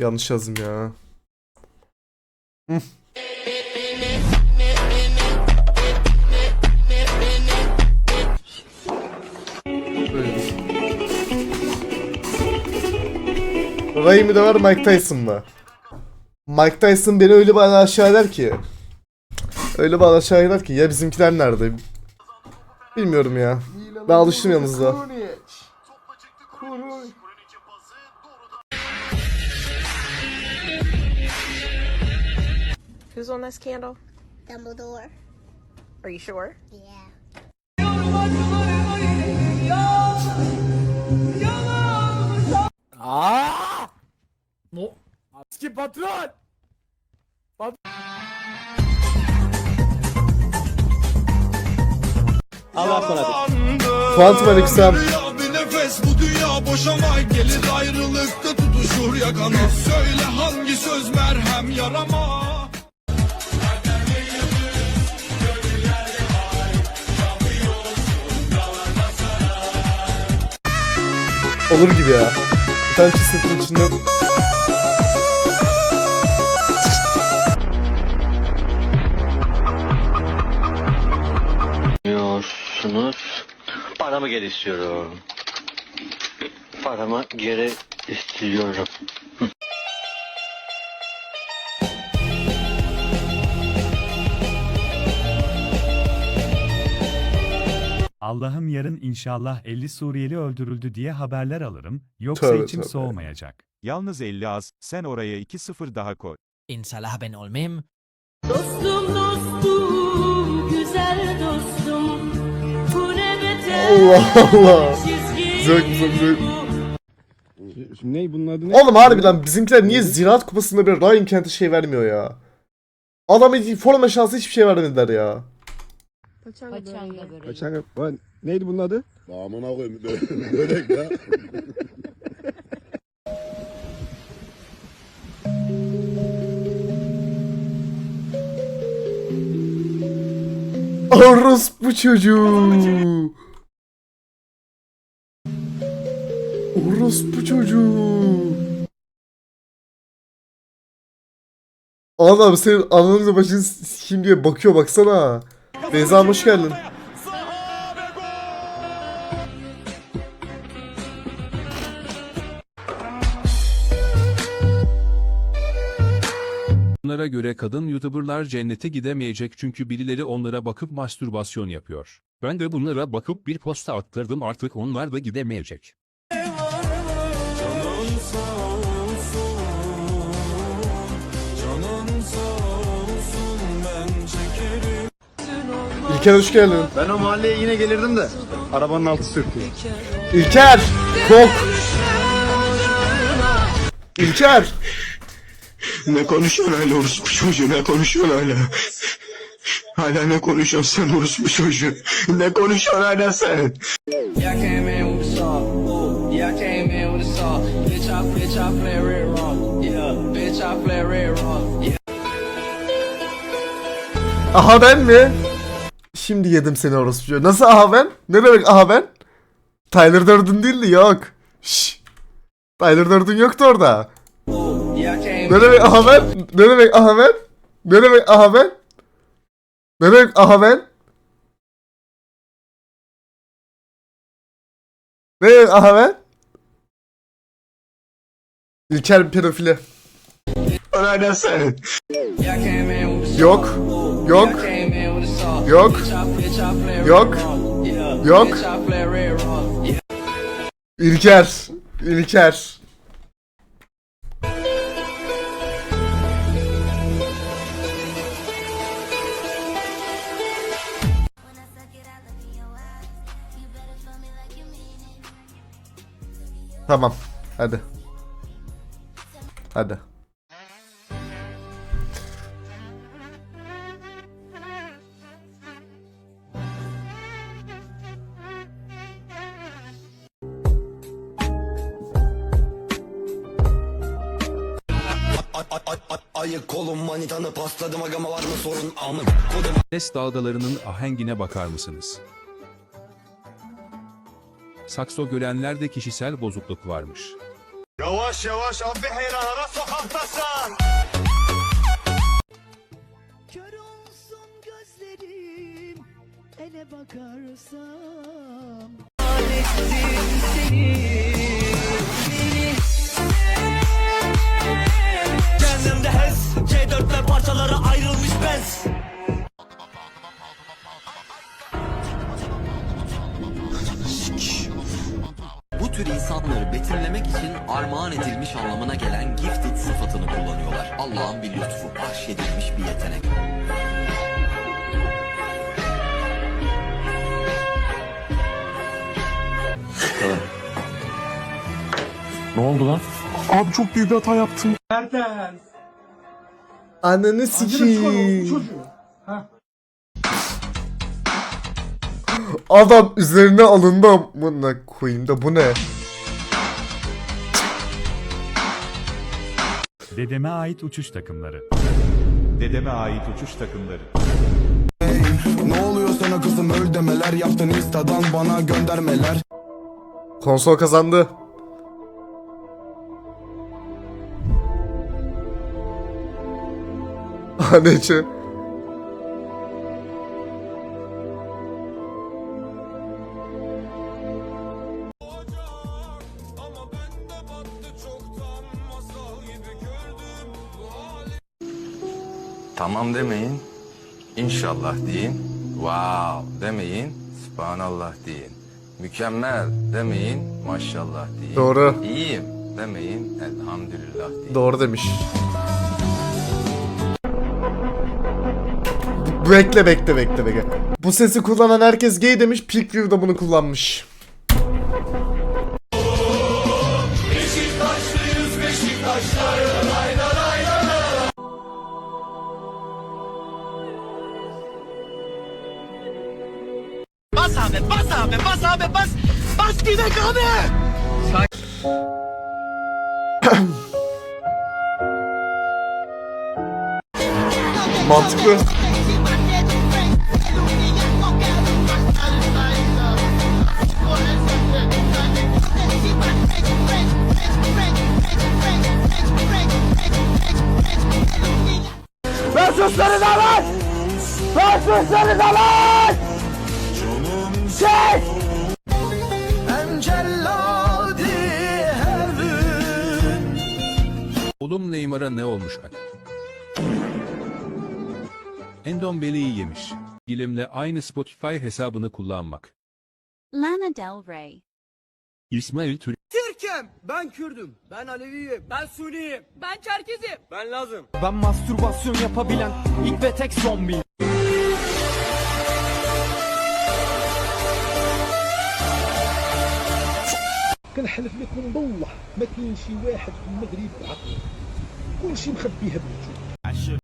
Yanlış yazdım ya. Hı. Böyle. Ray mi döver Mike Tyson mı? Mike Tyson beni öyle bir aşağı eder ki. Öyle bir aşağı eder ki. Ya bizimkiler nerede? Bilmiyorum ya. Ben alıştım yanınızda. Who's on this candle? Dumbledore. Are you sure? Yeah. Aa! No. Eski patron. Allah sana Aleykümselam. Ya bir nefes bu dünya boşama gelir ayrılıkta tutuşur yakana Söyle hangi söz merhem yarama Olur gibi ya. Bir tane çizginin içinde Diyorsunuz. Paramı geri istiyorum. Paramı geri istiyorum. Allah'ım yarın inşallah 50 Suriyeli öldürüldü diye haberler alırım, yoksa Tövbe içim tövbe. soğumayacak. Yalnız 50 az, sen oraya 2-0 daha koy. İnsalah ben olmayayım. Dostum dostum güzel dostum bu ne beter Allah Allah. çizgi Zevk, zevk, zevk. bu. Ne bunun adı ne? Oğlum harbiden bizimkiler niye Ziraat Kupası'nda bir Ryan Kent'e şey vermiyor ya? Adamı forma şansı hiçbir şey vermediler ya. Paçanga böreği. Kaçan Lan neydi bunun adı? Aman koyayım börek ya Orospu çocuğu. Orospu çocuğu. Allah'ım senin ananın başını kim diye bakıyor baksana. Beyza hoş geldin. Bunlara göre kadın YouTuber'lar cennete gidemeyecek çünkü birileri onlara bakıp mastürbasyon yapıyor. Ben de bunlara bakıp bir posta attırdım artık onlar da gidemeyecek. İlker hoş geldin. Ben o mahalleye yine gelirdim de. Arabanın altı sürtüyor. İlker. Kok. İlker. Ne konuşuyorsun öyle orospu çocuğu ne konuşuyorsun öyle Hala ne konuşuyorsun sen orospu çocuğu Ne konuşuyorsun hala sen Yeah, I came in with the saw. Ooh, yeah, I came in with the saw. Bitch, I, bitch, I play red raw. Yeah, bitch, I play red raw. Yeah. Aha ben mi? Şimdi yedim seni orospu çocuğu. Nasıl aha ben? Ne demek aha ben? Tyler Durden değildi yok. Şşş. Tyler Durden yoktu orada. Ne demek aha ben? Ne demek aha ben? Ne demek aha ben? Ne demek aha ben? Ne demek aha ben? İlker pedofili. Yok. Yok. Yok. Yok. Yok. İlker. İlker. Tamam. Hadi. Hadi. Ayık kolum manitanı pasladım agama var mı sorun amın Ses dalgalarının ahengine bakar mısınız? Sakso görenlerde kişisel bozukluk varmış. Yavaş yavaş abi heyranlara sokaktasın. Kör olsun gözlerim ele bakarsam tür insanları betimlemek için armağan edilmiş anlamına gelen gifted sıfatını kullanıyorlar. Allah'ın bir lütfu, bahşedilmiş bir yetenek. Abi çok büyük bir hata yaptım. Ananı sikeyim. Adam üzerine alındı amına koyayım da bu ne? Dedeme ait uçuş takımları. Dedeme ait uçuş takımları. Ne oluyor sana kızım öl demeler yaptın instadan bana göndermeler. Konsol kazandı. Anneci. Tamam demeyin. İnşallah deyin. Wow demeyin. Subhanallah deyin. Mükemmel demeyin. Maşallah deyin. Doğru. İyiyim demeyin. Elhamdülillah deyin. Doğru demiş. Bekle bekle bekle bekle. Bu sesi kullanan herkes gay demiş. Peakview da bunu kullanmış. Bas abi bas abi bas abi bas. Bas gidek abi. Mantıklı. Ver susları da lan Ver lan Çek Oğlum Neymar'a ne olmuş bak. Endombele'yi yemiş. Dilimle aynı Spotify hesabını kullanmak. Lana Del Rey. İsmail Türk. Türk'üm! Ben Kürdüm. Ben Aleviyim. Ben Suniyim. Ben Çerkezim. Ben Lazım Ben mastürbasyon yapabilen ilk ve tek zombi. كنحلف لك من الله ما كاين شي واحد في المغرب عقل كلشي مخبيها بوجهه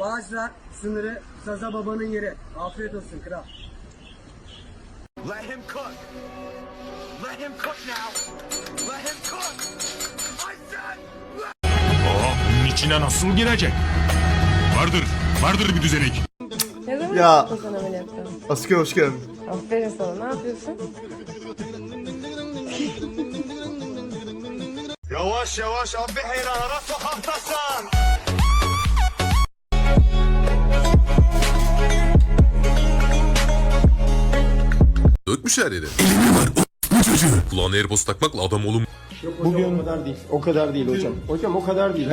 Bağcılar sınırı Saza babanın yeri Afiyet olsun kral Let him cook. Let him cook now. Let him cook. I said bunun içine nasıl girecek? Vardır, vardır bir düzenek. Ya. Asker hoş geldin. Aferin sana. Ne yapıyorsun? Yavaş yavaş abi heyranlara sokaktasın. Dökmüş her yere. Kulağına AirPods takmakla adam olum. Bugün o kadar değil. O kadar değil hocam. Hocam o kadar değil.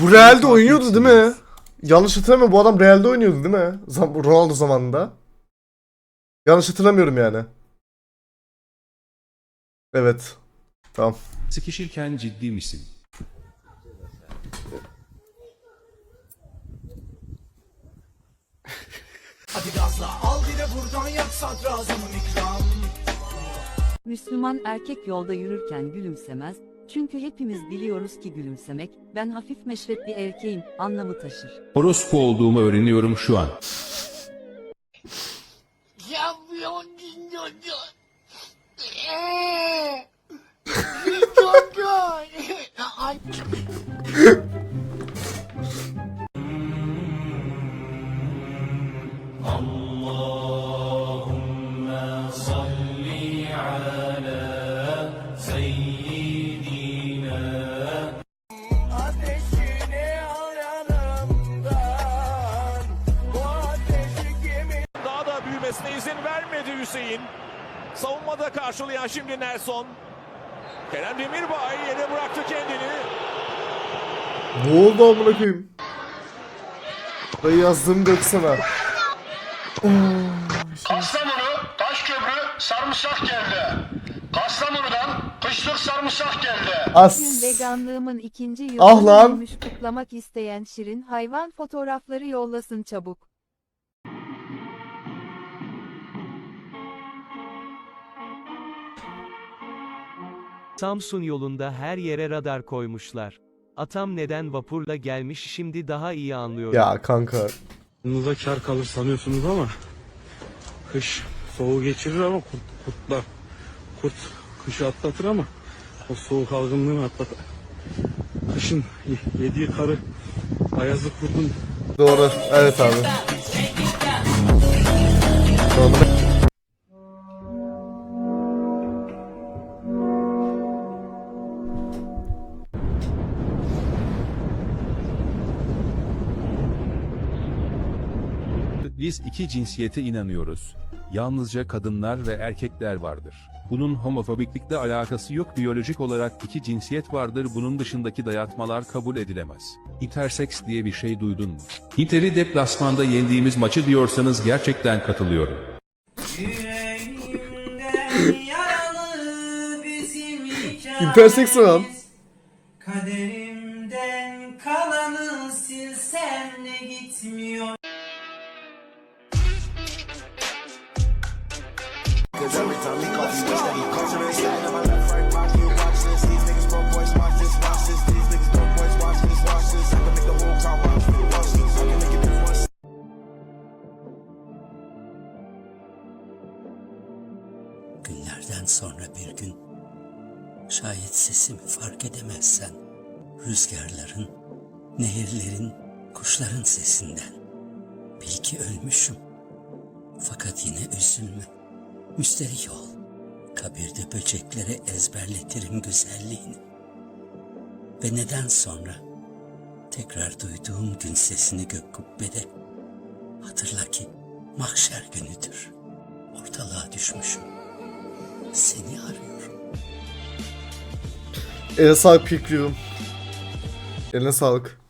Bu Real'de oynuyordu değil mi? Yanlış hatırlamıyorum bu adam Real'de oynuyordu değil mi? Zam- Ronaldo zamanında. Yanlış hatırlamıyorum yani. Evet. Tamam. sıkışırken ciddi misin? Müslüman erkek yolda yürürken gülümsemez. Çünkü hepimiz biliyoruz ki gülümsemek, ben hafif meşrep bir erkeğim, anlamı taşır. Orospu olduğumu öğreniyorum şu an. Daha Savunmada karşılayan şimdi Nelson. Kerem Demirbay yere bıraktı kendini. Ne oldu amına koyayım? Dayı yazdığımı döksene. Kastamonu, Taşköprü, sarımsak geldi. Kastamonu'dan kışlık sarımsak geldi. As. Veganlığımın ikinci yılını Ah lan. kutlamak isteyen şirin hayvan fotoğrafları yollasın çabuk. Samsun yolunda her yere radar koymuşlar. Atam neden vapurla gelmiş şimdi daha iyi anlıyorum. Ya kanka. Yanınıza kar kalır sanıyorsunuz ama kış soğuğu geçirir ama kurt, kurtlar kurt kışı atlatır ama o soğuk algınlığını atlatır. Kışın yediği karı ayazlı kurtun Doğru. Evet abi. Biz iki cinsiyete inanıyoruz. Yalnızca kadınlar ve erkekler vardır. Bunun homofobiklikle alakası yok. Biyolojik olarak iki cinsiyet vardır. Bunun dışındaki dayatmalar kabul edilemez. Interseks diye bir şey duydun mu? Inter'i deplasmanda yendiğimiz maçı diyorsanız gerçekten katılıyorum. Interseks ne lan? Kaderimden Günlerden sonra bir gün şayet sesimi fark edemezsen rüzgarların, nehirlerin, kuşların sesinden bil ki ölmüşüm. Fakat yine üzülme, müsterih ol. Kabirde böceklere ezberletirim güzelliğini. Ve neden sonra tekrar duyduğum gün sesini gök kubbede hatırla ki mahşer günüdür. Ortalığa düşmüşüm. Seni arıyorum. Eline sağlık pikliyorum. Eline sağlık.